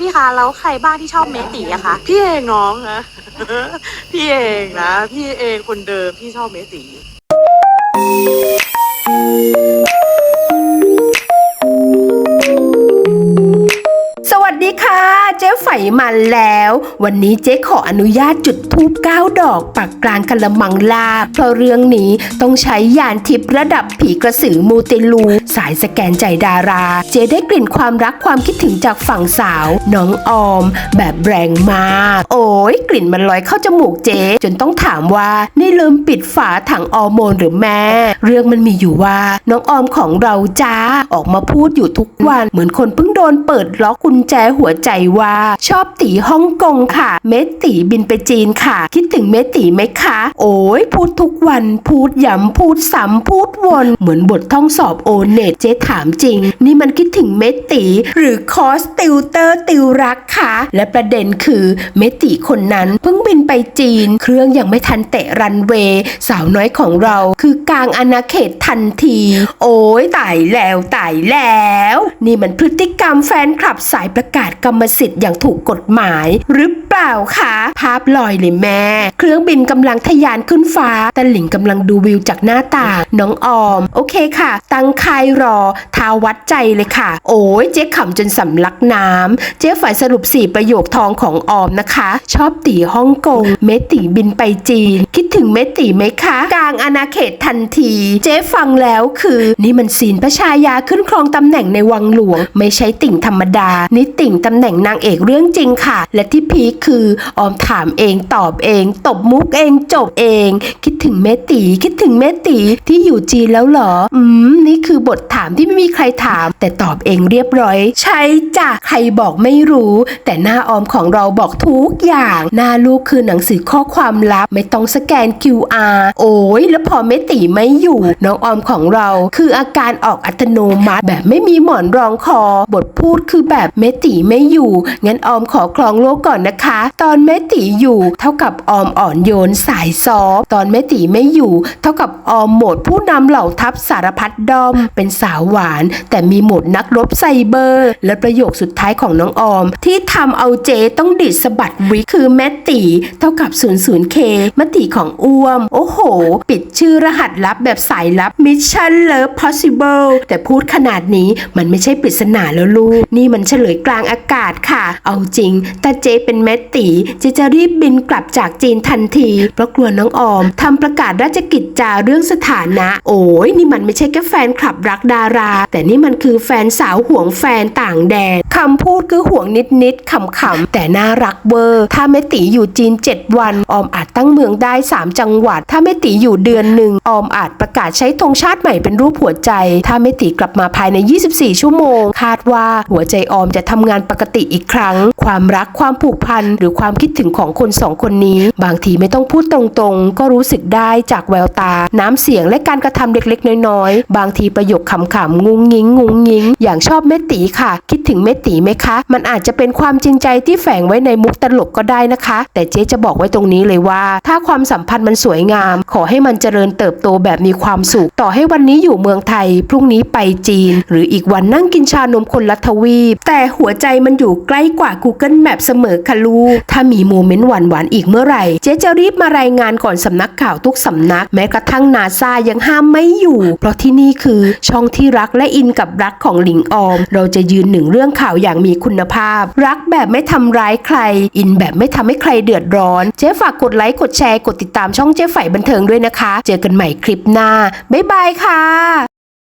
พี่คะแล้วใครบ้างที่ชอบเมติอะคะพี่เองน้องนะพี่เองนะ พี่เองคนเดิมที่ชอบเมสี ไฝมาแล้ว วันนี้เจ๊ขออนุญาตจุดธูปเก้าดอกปักกลางกระมังลา เพราะเรื่องนี้ต้องใช้ยานทิพย์ระดับผีกระสือมูเตลู สายสแกนใจดารา เจ๊ได้กลิ่นความรักความคิดถึงจากฝั่งสาว น้องออม แบบแรงมาก โอ้ยกลิ่นมันลอยเข้าจมูกเจ๊จนต้องถามว่านี่ลืมปิดฝาถังออร์โมนหรือแม่ เรื่องมันมีอยู่ว่า น้องออมของเราจ้าออกมาพูดอยู่ทุกวัน เหมือนคนเพิ่งโดนเปิดล็อกกุญแจหัวใจว่าชอบตีฮ่องกงค่ะ เมตีบินไปจีนค่ะ คิดถึงเมตีไหมคะ โอ้ยพูดทุกวัน พูดย้ำพูดซ้ำพูดวน เหมือนบทท่องสอบโอเน็ตเจ๊ถามจริง นี่มันคิดถึงเมตีหรือคอสติวเตอร์ติวรักคะและประเด็นคือเมตีคนนั้นเพิ่งบินไปจีน เครื่องยังไม่ทันเตะรันเวย์สาวน้อยของเราคือกลางอาณาเขตทันที โอ้ยตายแล้วตายแล้ว นี่มันพฤติกรรมแฟนคลับสายประกาศกรรมสิทธิ์อย่างถูกกฎหมาย หรือเปล่าคะภาพลอยเลยแม่ เครื่องบินกำลังทะยานขึ้นฟ้า แต่หลิงกำลังดูวิวจากหน้าต่างน้องออม โอเคค่ะ ตั้งคายรอทาวัดใจเลยค่ะ โอ้ยเจ๊ขำจนสำลักน้ำ เจ๊ฝ่ายสรุป 4 ประโยคทองของออมนะคะ ชอบตีฮ่องกง เมติบินไปจีน คิดถึงเมติไหมคะ กลางอาณาเขตทันที เจ๊ฟังแล้วคือ นี่มันศีลพระชายาขึ้นครองตำแหน่งในวังหลวง ไม่ใช่ติ่งธรรมดา นี่ติ่งตำแหน่งนางเอกเรื่องจริงค่ะ และที่พีคคือออมถามเองตอบเอง ตบมุกเองจบเอง คิดถึงเมติคิดถึงเมติที่อยู่จีนแล้วเหรอ อืม นี่คือบทถามที่ไม่มีใครถาม แต่ตอบเองเรียบร้อย ใช่จ้ะใครบอกไม่รู้ แต่หน้าออมของเราบอกทุกอย่าง หน้าลูกคือหนังสือข้อความลับ ไม่ต้องสแกน QR โอ้ยแล้วพอเมติไม่อยู่ น้องออมของเราคืออาการออกอัตโนมัติ แบบไม่มีหมอนรองคอ บทพูดคือแบบเมติไม่อยู่ งั้นออมขอคลองโลกก่อนนะคะ ตอนเมติอยู่เท่ากับออมอ่อนโยนสายซอฟตอนเมติไม่อยู่ เท่ากับออมโหมดผู้นำเหล่าทัพสารพัดดอมเป็นสาวหวานแต่มีโหมดนักรบไซเบอร์ และประโยคสุดท้ายของน้องออม ที่ทำเอาเจต้องดิดสะบัดวิคือแมตติเท่ากับ 00K มติของอ้วม โอ้โห ปิดชื่อรหัสลับแบบสายลับ Mission Love Possible แต่พูดขนาดนี้มันไม่ใช่ปริศนาแล้วลูก นี่มันเฉลยกลางอากาศค่ะ เอาจริงแต่เจเป็นแมตติเจจะรีบบินกลับจากจีนทันที เพราะกลัวน้องออมทำประกาศราชกิจจาเรื่องสถานะ โอ้ยนี่มันไม่ใช่แค่แฟนคลับรักดาราแต่นี่มันคือแฟนสาวห่วงแฟนต่างแดนคำพูดคือห่วงนิดๆขำๆแต่น่ารักเวอร์ ถ้าแม่ตีอยู่จีน 7 วัน ออมอาจตั้งเมืองได้ 3 จังหวัด ถ้าแม่ตีอยู่เดือนหนึ่งออมอาจประกาศใช้ธงชาติใหม่เป็นรูปหัวใจ ถ้าแม่ตีกลับมาภายใน 24 ชั่วโมง คาดว่าหัวใจออมจะทำงานปกติอีกครั้ง ความรักความผูกพันหรือความคิดถึงของคนสองคนนี้ บางทีไม่ต้องพูดตรงๆ ก็รู้สึกได้จากแววตา น้ำเสียงและการกระทำเล็กๆ น้อยๆ บางทีประโยคขำๆงุงงิงงุงงิง อย่างชอบเมตีค่ะ คิดถึงเมตีไหมคะ มันอาจจะเป็นความจริงใจที่แฝงไว้ในมุกตลกก็ได้นะคะ แต่เจ๊จะบอกไว้ตรงนี้เลยว่า ถ้าความสัมพันธ์มันสวยงาม ขอให้มันเจริญเติบโตแบบมีความสุข ต่อให้วันนี้อยู่เมืองไทย พรุ่งนี้ไปจีน หรืออีกวันนั่งกินชานมคนละทวีป แต่หัวใจมันอยู่ใกล้กว่า Google Map เสมอค่ะลูกถ้ามีโมเมนต์หวานๆอีกเมื่อไหร่ เจ๊จะรีบมารายงานก่อนสำนักข่าวทุกสำนัก แม้กระทั่งนาซายังห้ามไม่อยู่ เพราะที่นี่คือช่องที่รักและอินกับรักของหลิงออม เราจะยืนหนึ่งเรื่องข่าวอย่างมีคุณภาพ รักแบบไม่ทำร้ายใคร อินแบบไม่ทำให้ใครเดือดร้อน เจ๊ฝากกดไลค์กดแชร์กดติดตามช่องเจ๊ฝ่ายบันเทิงด้วยนะคะ เจอกันใหม่คลิปหน้าบ๊ายบายค่ะ